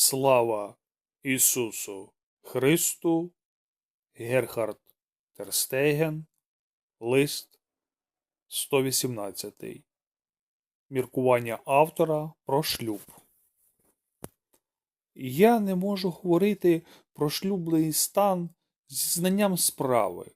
Слава Ісусу Христу, Герхард Терстеген, лист 118. Міркування автора про шлюб. Я не можу говорити про шлюбний стан зі знанням справи.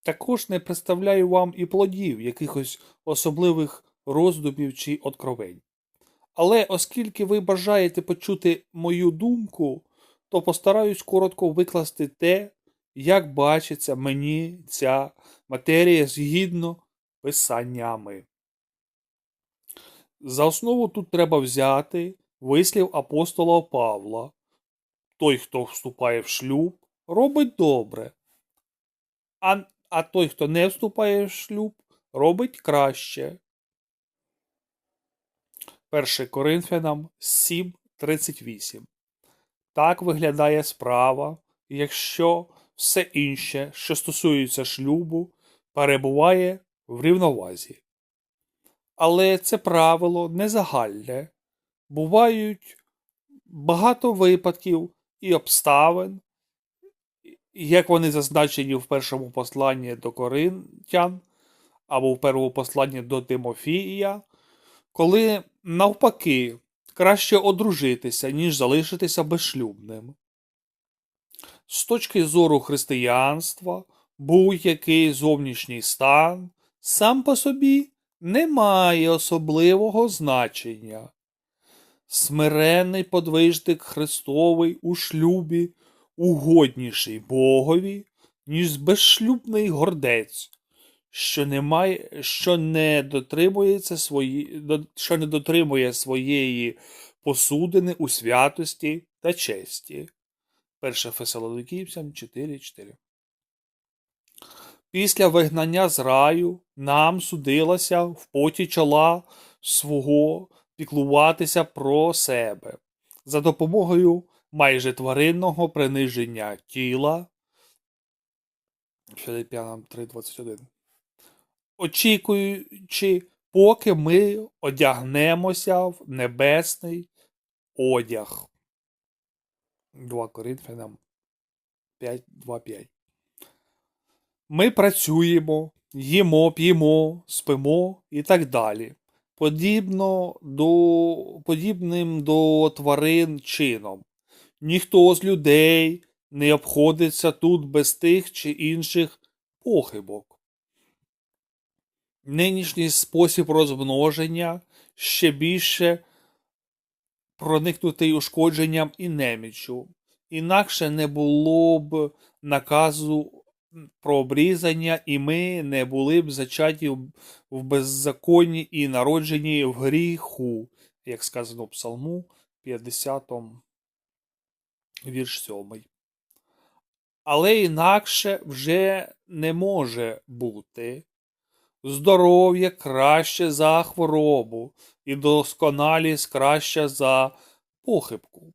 Також не представляю вам і плодів якихось особливих роздумів чи откровень. Але оскільки ви бажаєте почути мою думку, то постараюсь коротко викласти те, як бачиться мені ця матерія згідно писаннями. За основу тут треба взяти вислів апостола Павла. Той, хто вступає в шлюб, робить добре. А, а той, хто не вступає в шлюб, робить краще. 1 Коринфянам 7.38. Так виглядає справа, якщо все інше, що стосується шлюбу, перебуває в рівновазі. Але це правило не загальне. Бувають багато випадків і обставин, як вони зазначені в першому посланні до Коринтян або в першому посланні до Тимофія, коли навпаки краще одружитися, ніж залишитися безшлюбним. З точки зору християнства, будь-який зовнішній стан сам по собі не має особливого значення. Смиренний подвижник Христовий у шлюбі угодніший Богові, ніж безшлюбний гордець, що не має, що не дотримується свої, що не дотримує своєї посудини у святості та честі. 1 Фесалоникійцям 4.4 Після вигнання з раю нам судилося в поті чола свого піклуватися про себе за допомогою майже тваринного приниження тіла. Філіп'янам 3.21 очікуючи, поки ми одягнемося в небесний одяг. 2 Коринфянам 5.2.5 Ми працюємо, їмо, п'ємо, спимо і так далі. Подібно до, подібним до тварин чином. Ніхто з людей не обходиться тут без тих чи інших похибок. Нинішній спосіб розмноження ще більше проникнутий ушкодженням і неміччю. Інакше не було б наказу про обрізання, і ми не були б зачаті в беззаконні і народжені в гріху, як сказано в Псалму 50, вірш 7. Але інакше вже не може бути. Здоров'я краще за хворобу, і досконалість краще за похибку.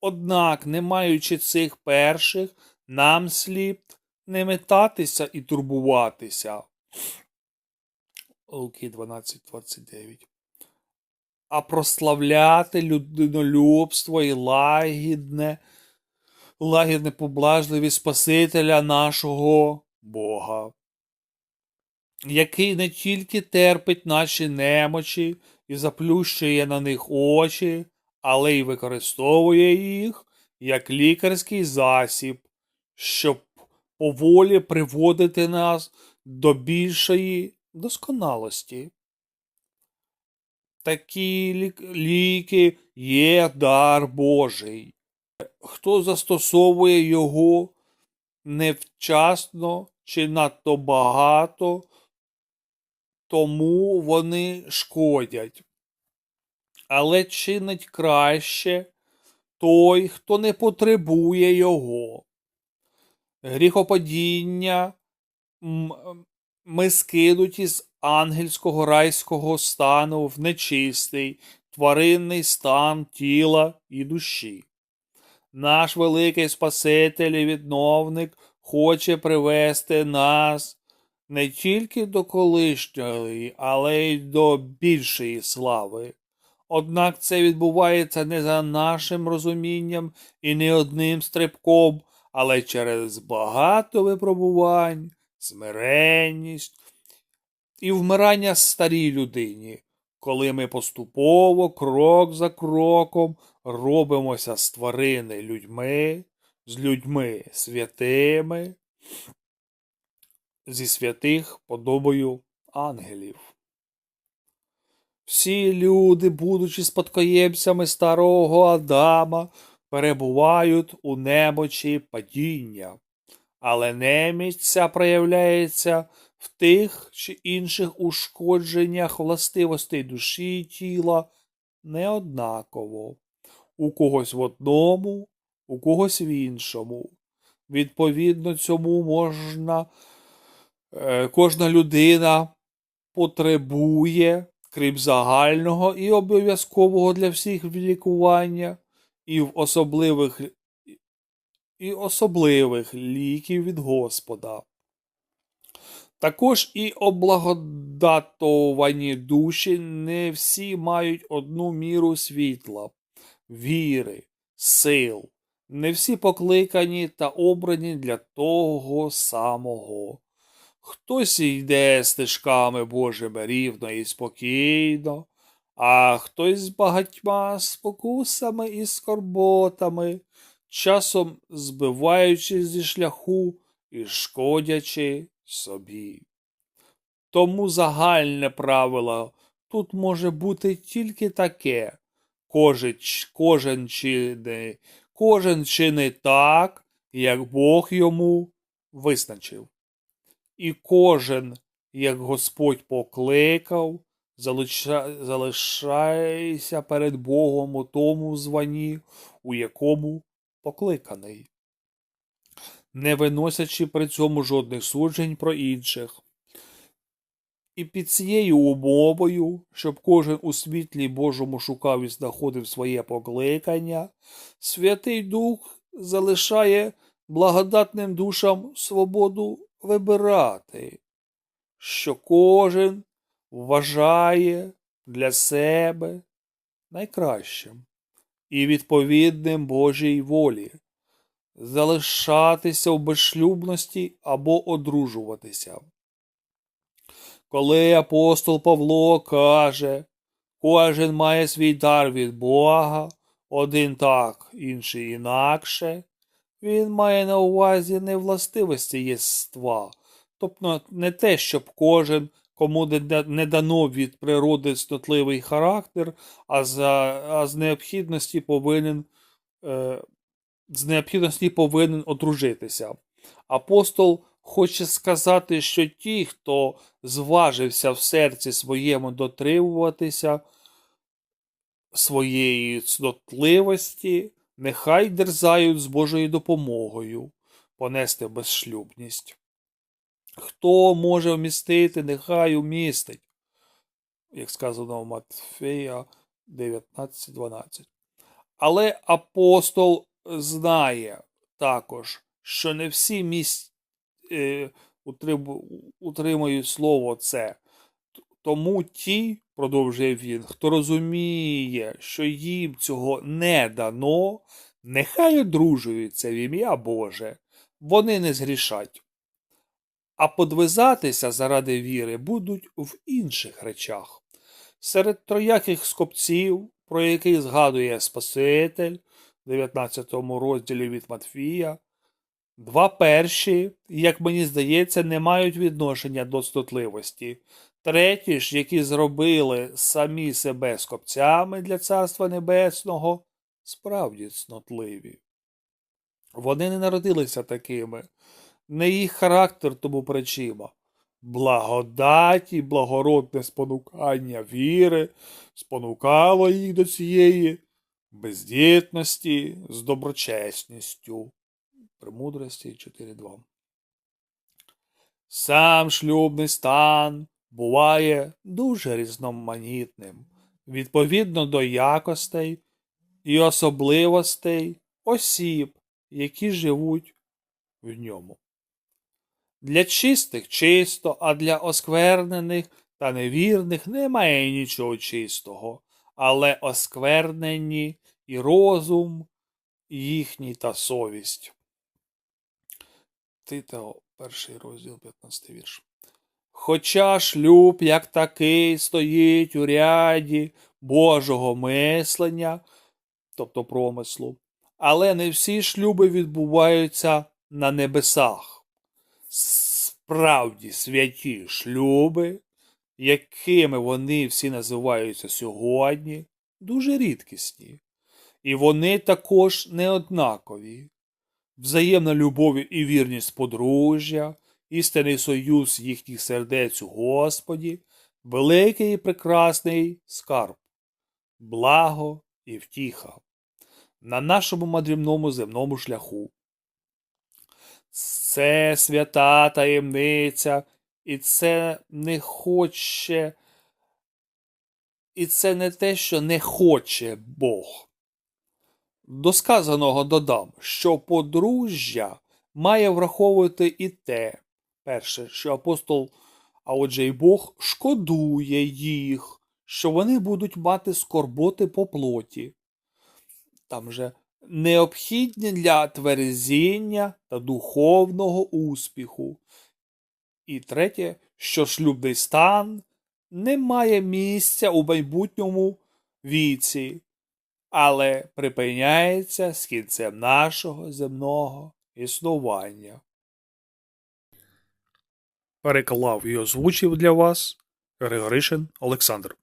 Однак, не маючи цих перших, нам слід не метатися і турбуватися. Луки 12.29 А прославляти людинолюбство і лагідне, лагідне поблажливість Спасителя нашого Бога який не тільки терпить наші немочі і заплющує на них очі, але й використовує їх як лікарський засіб, щоб поволі приводити нас до більшої досконалості. Такі лік- ліки є дар Божий. Хто застосовує його невчасно чи надто багато, тому вони шкодять. Але чинить краще той, хто не потребує його. Гріхопадіння ми скинуті з ангельського райського стану в нечистий, тваринний стан тіла і душі. Наш великий Спаситель і відновник хоче привести нас не тільки до колишньої, але й до більшої слави. Однак це відбувається не за нашим розумінням і не одним стрибком, але через багато випробувань, смиренність і вмирання старій людині, коли ми поступово, крок за кроком, робимося з тварини людьми, з людьми святими, зі святих подобою ангелів. Всі люди, будучи спадкоємцями старого Адама, перебувають у немочі падіння, але немість ця проявляється в тих чи інших ушкодженнях властивостей душі і тіла неоднаково, у когось в одному, у когось в іншому. Відповідно цьому можна, кожна людина потребує, крім загального і обов'язкового для всіх лікування, і в особливих, і особливих ліків від Господа. Також і облагодатовані душі не всі мають одну міру світла, віри, сил, не всі покликані та обрані для того самого. Хтось йде стежками Божими рівно і спокійно, а хтось з багатьма спокусами і скорботами, часом збиваючи зі шляху і шкодячи собі. Тому загальне правило тут може бути тільки таке. Кожен, чини, кожен чинить так, як Бог йому визначив. І кожен, як Господь покликав, залиша- залишайся перед Богом у тому званні, у якому покликаний, не виносячи при цьому жодних суджень про інших. І під цією умовою, щоб кожен у світлі Божому шукав і знаходив своє покликання, Святий Дух залишає благодатним душам свободу вибирати, що кожен вважає для себе найкращим і відповідним Божій волі, залишатися в безшлюбності або одружуватися. Коли апостол Павло каже, кожен має свій дар від Бога, один так, інший інакше, він має на увазі не властивості єства, тобто не те, щоб кожен, кому не дано від природи стотливий характер, а, за, а з необхідності повинен е, з необхідності повинен одружитися. Апостол хоче сказати, що ті, хто зважився в серці своєму дотримуватися своєї цнотливості, нехай дерзають з Божою допомогою понести безшлюбність. Хто може вмістити, нехай умістить, як сказано в Матфея 19.12. Але апостол знає також, що не всі місць е, утримують слово це. Тому ті, продовжує він, хто розуміє, що їм цього не дано, нехай одружуються в ім'я Боже, вони не згрішать. А подвизатися заради віри будуть в інших речах. Серед трояких скопців, про яких згадує Спаситель в 19 розділі від Матфія, два перші, як мені здається, не мають відношення до стотливості. Треті ж, які зробили самі себе скопцями для Царства Небесного, справді цнотливі. Вони не народилися такими, не їх характер тому причина. Благодать і благородне спонукання віри спонукало їх до цієї бездітності з доброчесністю. Премудрості 4.2. Сам шлюбний стан буває дуже різноманітним, відповідно до якостей і особливостей осіб, які живуть в ньому. Для чистих чисто, а для осквернених та невірних немає нічого чистого, але осквернені і розум їхній та совість. Тита, перший розділ, 15 вірш. Хоча шлюб як такий стоїть у ряді Божого мислення, тобто промислу, але не всі шлюби відбуваються на небесах. Справді святі шлюби, якими вони всі називаються сьогодні, дуже рідкісні. І вони також неоднакові. Взаємна любов і вірність подружжя, істинний союз їхніх сердець у Господі, великий і прекрасний скарб, благо і втіха на нашому мадрівному земному шляху. Це свята таємниця, і це не хоче, і це не те, що не хоче Бог. До сказаного додам, що подружжя має враховувати і те, перше, що апостол, а отже й Бог, шкодує їх, що вони будуть мати скорботи по плоті. Там же необхідні для тверезіння та духовного успіху. І третє, що шлюбний стан не має місця у майбутньому віці, але припиняється з кінцем нашого земного існування. Переклав і озвучив для вас Григоришин Олександр.